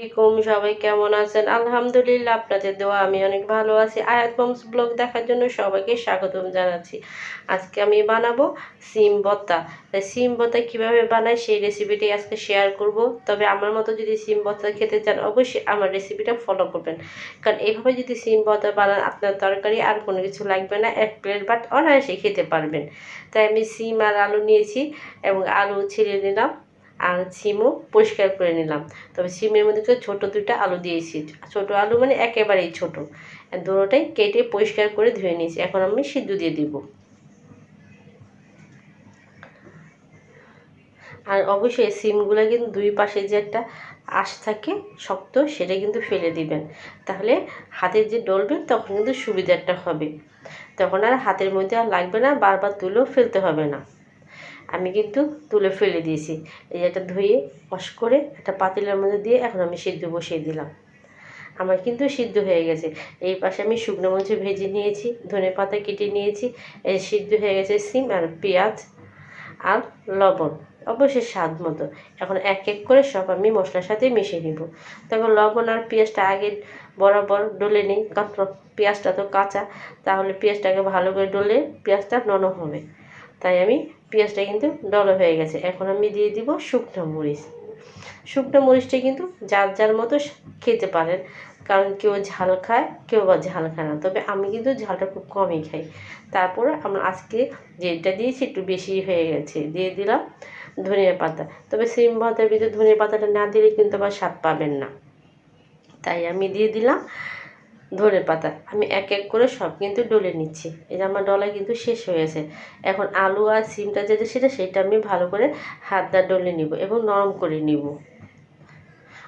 আলাইকুম, সবাই কেমন আছেন? আলহামদুলিল্লাহ, আপনাদের দোয়া আমি অনেক ভালো আছি। আয়াত মমস ব্লগ দেখার জন্য সবাইকে স্বাগতম জানাচ্ছি। আজকে আমি বানাবো সিম তাই সিম বত্তা কীভাবে বানাই সেই রেসিপিটি আজকে শেয়ার করব। তবে আমার মতো যদি সিম ভর্তা খেতে চান, অবশ্যই আমার রেসিপিটা ফলো করবেন। কারণ এইভাবে যদি সিম ভর্তা বানান, আপনার তরকারি আর কোনো কিছু লাগবে না। এক প্লেট বাট অনায়াসে খেতে পারবেন। তাই আমি সিম আর আলু নিয়েছি এবং আলু ছিঁড়ে নিলাম। আর সিমও পরিষ্কার করে নিলাম। তবে সিমের মধ্যে তো ছোটো দুইটা আলু দিয়েছি। ছোটো আলু মানে একেবারেই ছোটো। দুটোটাই কেটে পরিষ্কার করে ধুয়ে নিয়েছি। এখন আমি সিদ্ধ দিয়ে দিব। আর অবশ্যই সিমগুলো কিন্তু দুই পাশে যে একটা আশ থাকে শক্ত, সেটা কিন্তু ফেলে দিবেন। তাহলে হাতের যে ডলবেন তখন কিন্তু সুবিধাটা হবে। তখন আর হাতের মধ্যে আর লাগবে না, বারবার তুলেও ফেলতে হবে না। আমি কিন্তু তুলে ফেলে দিয়েছি। এই এটা ধুয়ে ওয়াশ করে একটা পাতিলের মধ্যে দিয়ে এখন আমি সিদ্ধ বসিয়ে দিলাম। আমার কিন্তু সিদ্ধ হয়ে গেছে। এই পাশে আমি শুকনো মরিচ ভেজে নিয়েছি, ধনে পাতা কেটে নিয়েছি, এই সিদ্ধ হয়ে গেছে সিম আর পেঁয়াজ আর লবণ। অবশ্যই স্বাদ মতো। এখন এক এক করে সব আমি মশলার সাথে মিশিয়ে নিব। তারপর লবণ আর পেঁয়াজটা আগে বরাবর ডলে নিই, কারণ পেঁয়াজটা তো কাঁচা, তাহলে পেঁয়াজটাকে ভালো করে ডলে পেঁয়াজটা নরম হবে। তাই আমি পেঁয়াজটা কিন্তু ডলো হয়ে গেছে। এখন আমি দিয়ে দিব শুকনো মরিচ। শুকনো মরিচটা কিন্তু যার যার মতো খেতে পারেন, কারণ কেউ ঝাল খায়, কেউ বা ঝাল খায় না। তবে আমি কিন্তু ঝালটা খুব কমই খাই। তারপরে আমরা আজকে যেটা দিয়েছি একটু বেশি হয়ে গেছে, দিয়ে দিলাম ধনিয়া পাতা। তবে সিম ভাতের ভিতরে ধনিয়া পাতাটা না দিলে কিন্তু আবার স্বাদ পাবেন না। তাই আমি দিয়ে দিলাম ধনে পাতা। আমি এক এক করে সব কিন্তু ডলে নিচ্ছি। এই যে আমার ডলা কিন্তু শেষ হয়েছে এখন আলু আর সিমটা যেটা সেটা সেটা আমি ভালো করে হাত দা ডলে নিব এবং নরম করে নিব।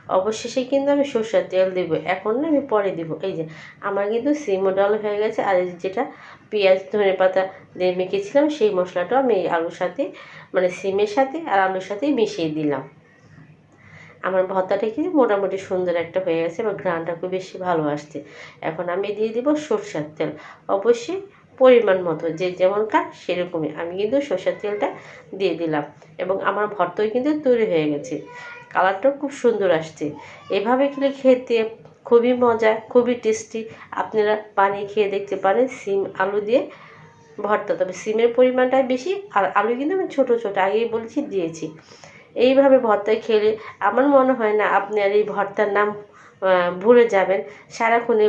অবশেষে কিন্তু আমি সর্ষের তেল দেব। এখন না আমি পরে দিব। এই যে আমার কিন্তু সিমও ডল হয়ে গেছে আর যেটা পেঁয়াজ, ধনে পাতা দিয়ে মেখেছিলাম, সেই মশলাটাও আমি আলুর সাথে মানে সিমের সাথে আর আলুর সাথেই মিশিয়ে দিলাম। আমার ভর্তাটা কিন্তু মোটামুটি সুন্দর একটা হয়ে গেছে বা ঘ্রাণটা খুব বেশি ভালো আসছে। এখন আমি দিয়ে দিব সরষের তেল। অবশ্যই পরিমাণ মতো, যে যেমন খান সেরকমই। আমি কিন্তু সরষের তেলটা দিয়ে দিলাম এবং আমার ভর্তাও কিন্তু তৈরি হয়ে গেছে। কালারটাও খুব সুন্দর আসছে। এভাবে খেলে খেতে খুবই মজা, খুবই টেস্টি। আপনারা বানিয়ে খেয়ে দেখতে পারেন সিম আলু দিয়ে ভর্তা। তবে সিমের পরিমাণটা বেশি, আর আলু কিন্তু আমি ছোটো ছোটো আগেই বলছি, দিয়েছি। এইভাবে ভর্তা খেলে আমার মনে হয় না আপনি আর এই ভর্তার নাম ভুলে যাবেন। সারাক্ষণে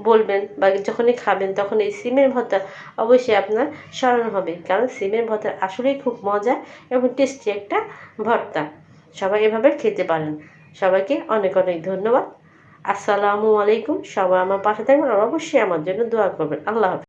বলবেন বা যখনই খাবেন তখন এই সিমের ভর্তা অবশ্যই আপনার স্মরণ হবে। কারণ সিমের ভর্তা আসলেই খুব মজা এবং টেস্টি একটা ভর্তা। সবাই এভাবে খেতে পারেন। সবাইকে অনেক অনেক ধন্যবাদ। আসসালামু আলাইকুম। সবাই আমার পাশে থাকবেন আর অবশ্যই আমার জন্য দোয়া করবেন। আল্লাহ হাফিজ।